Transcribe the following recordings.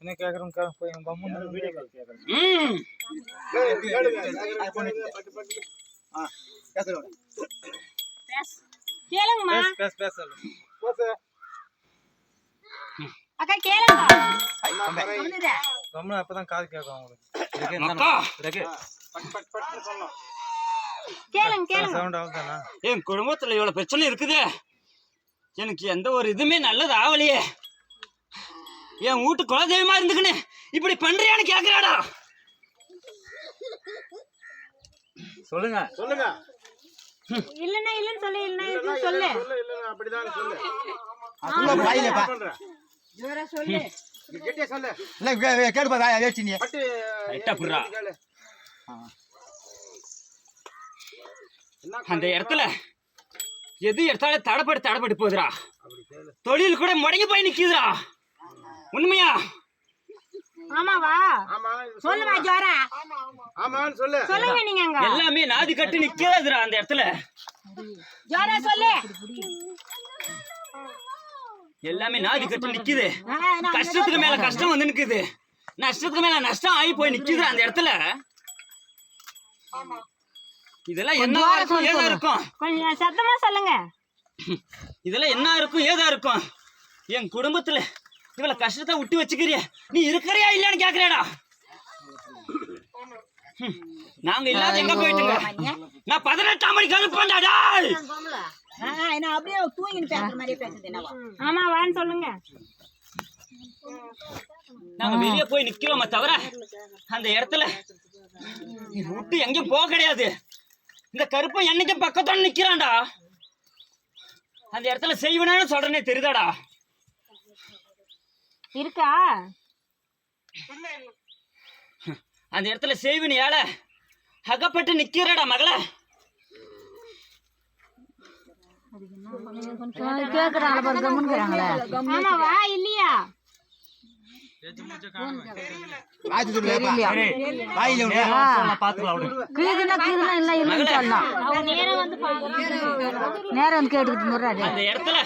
என்ன கேக்குறோம் போய் கம்முன்னு ம். கேளுங்கம்மா பேச பேச. பேச. அக்கா கேளுங்க. கம்முன்னு அப்பதான் காது கேட்கும் அவங்களுக்கு. கேளுங்க கேளுங்க. என் குடும்பத்துல இவ்வளவு பிரச்சனை இருக்குதே. எனக்கு எந்த ஒரு இதுவுமே நல்லது ஆவலையே என் வீட்டு குலதெய்வமா இருந்துக்கின்னு இப்படி பண்றியான்னு கேக்குறாடா. சொல்லுங்க. சொல்லுங்க. இல்லன்னா இல்லன்னு சொல்லு இல்லன்னா சொல்லு. அப்படிதான் சொல்லு. ஜோரா சொல்லு. கெட்டியா சொல்லு? நீ? பட்டு அந்த இடத்துல எது எடுத்தாலும் தடப்பட்டு தடப்பட்டு போகுதுடா. தொழில் கூட முடங்கி போய் நிக்குதுடா. உண்மையா? ஆமாவா ஜோரா. ஆமான்னு சொல்லு. சொல்லுங்க நீங்க அங்க. எல்லாமே நாதி கட்டு நிக்கிறதுடா அந்த இடத்துல. ஜோரா சொல்லு. எல்லாமே நாதி கட்டு நிக்குது. கஷ்டத்துக்கு மேல கஷ்டம் வந்து நிக்குது. நஷ்டத்துக்கு மேல நஷ்டம் ஆகி போய் நிக்குது அந்த இடத்துல. இதெல்லாம் என்ன இருக்கும்? ஏதா இருக்கும்? கொஞ்சம் சத்தமா சொல்லுங்க. இதெல்லாம் என்ன இருக்கும்? ஏதா இருக்கும்? என் குடும்பத்துல இவ்வளவு கஷ்டத்தை விட்டு வச்சுக்கிறிய. நீ இருக்கிறியா இல்லையான்னு கேக்குறேடா. ஹம், நாங்க இல்லாத எங்க போயிட்டுங்க? நான் பதினெட்டாம் மணிக்கு அனுப்பேன்டா டேய் நான் அப்படியே தூங்கின்னு பேசுற மாதிரியே பேசுது என்னவா. ஆமா வான்னு சொல்லுங்க. நாங்க வெளிய போய் நிக்கிறோமே தவிர அந்த இடத்துல நீ விட்டு எங்கேயும் போக கிடையாது. இந்த கருப்பன் என்னைக்கும் பக்கத்தோட நிக்கிறான்டா? அந்த இடத்துல செய்வனு சொல்றேனே தெரியுதாடா? இருக்கா? அந்த இடத்துல செய்வினியால அகப்பட்டு நிக்கிறடா மகள. ஆமா வா இல்லையா? நேரம் கேட்டுக்கிட்டு முறாரு அந்த இடத்துல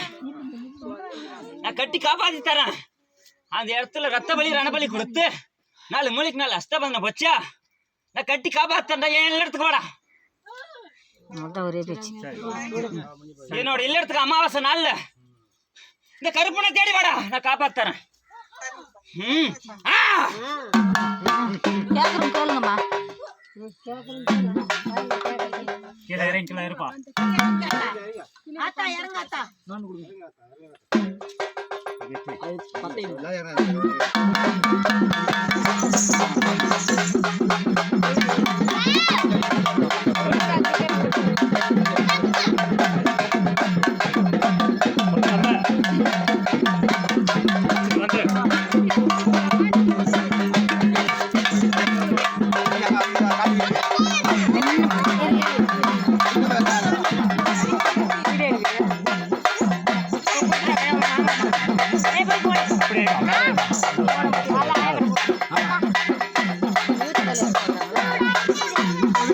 நான் கட்டி காப்பாத்தி தரேன். அந்த இடத்துல ரத்த பலி ரணபலி கொடுத்து நாலு மூளைக்கு நாலு அஸ்தபந்தம் பச்சா? நான் கட்டி காப்பாத்தேன்டா என் இல்லத்துக்கு வாடா? அதான் ஒரே பேச்சு. என்னோட இல்லத்துக்கு அமாவாசை நாள்ல இந்த கருப்பனை தேடி வாடா நான் காப்பாத்தறேன். ம். ஆ. கேக்குறோம் கேளுங்கம்மா. ஆத்தா இறங்க ஆத்தா. விட்டு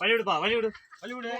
வழிவிடுப்பா வழிவிடு. வழிவிடு.